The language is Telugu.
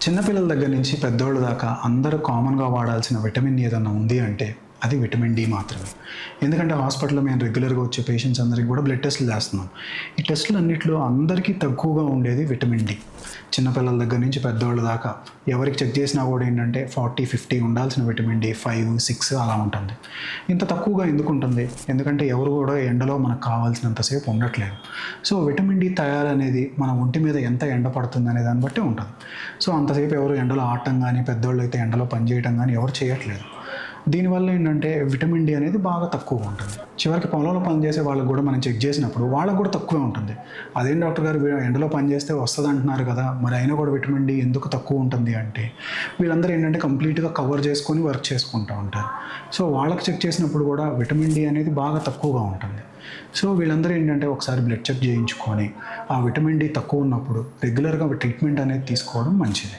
చిన్నపిల్లల దగ్గర నుంచి పెద్దోళ్ళ దాకా అందరూ కామన్గా వాడాల్సిన విటమిన్ ఏదన్నా ఉంది అంటే అది విటమిన్ డి మాత్రమే. ఎందుకంటే హాస్పిటల్లో మేము రెగ్యులర్గా వచ్చే పేషెంట్స్ అందరికీ కూడా బ్లడ్ టెస్ట్లు చేస్తున్నాం. ఈ టెస్టులు అన్నింటిలో అందరికీ తక్కువగా ఉండేది విటమిన్ డి. చిన్నపిల్లల దగ్గర నుంచి పెద్దవాళ్ళ దాకా ఎవరికి చెక్ చేసినా కూడా ఏంటంటే ఫార్టీ ఫిఫ్టీ ఉండాల్సిన విటమిన్ డి ఫైవ్ సిక్స్ అలా ఉంటుంది. ఇంత తక్కువగా ఎందుకు ఉంటుంది? ఎందుకంటే ఎవరు కూడా ఎండలో మనకు కావాల్సినంతసేపు ఉండట్లేదు. సో విటమిన్ డి తయారు అనేది మన ఒంటి మీద ఎంత ఎండ పడుతుంది అనే దాన్ని బట్టి ఉంటుంది. సో అంతసేపు ఎవరు ఎండలో ఆడటం కానీ పెద్దవాళ్ళు అయితే ఎండలో పనిచేయటం కానీ ఎవరు చేయట్లేదు. దీనివల్ల ఏంటంటే విటమిన్ డి అనేది బాగా తక్కువగా ఉంటుంది. చివరికి పొలంలో పనిచేసే వాళ్ళకి కూడా మనం చెక్ చేసినప్పుడు వాళ్ళకు కూడా తక్కువే ఉంటుంది. అదేం డాక్టర్ గారు ఎండలో పనిచేస్తే వస్తుంది అంటున్నారు కదా మరి అయినా కూడా విటమిన్ డి ఎందుకు తక్కువ ఉంటుంది అంటే వీళ్ళందరూ ఏంటంటే కంప్లీట్గా కవర్ చేసుకొని వర్క్ చేసుకుంటూ ఉంటారు. సో వాళ్ళకి చెక్ చేసినప్పుడు కూడా విటమిన్ డి అనేది బాగా తక్కువగా ఉంటుంది. సో వీళ్ళందరూ ఏంటంటే ఒకసారి బ్లడ్ చెక్ చేయించుకొని ఆ విటమిన్ డి తక్కువ ఉన్నప్పుడు రెగ్యులర్గా ట్రీట్మెంట్ అనేది తీసుకోవడం మంచిది.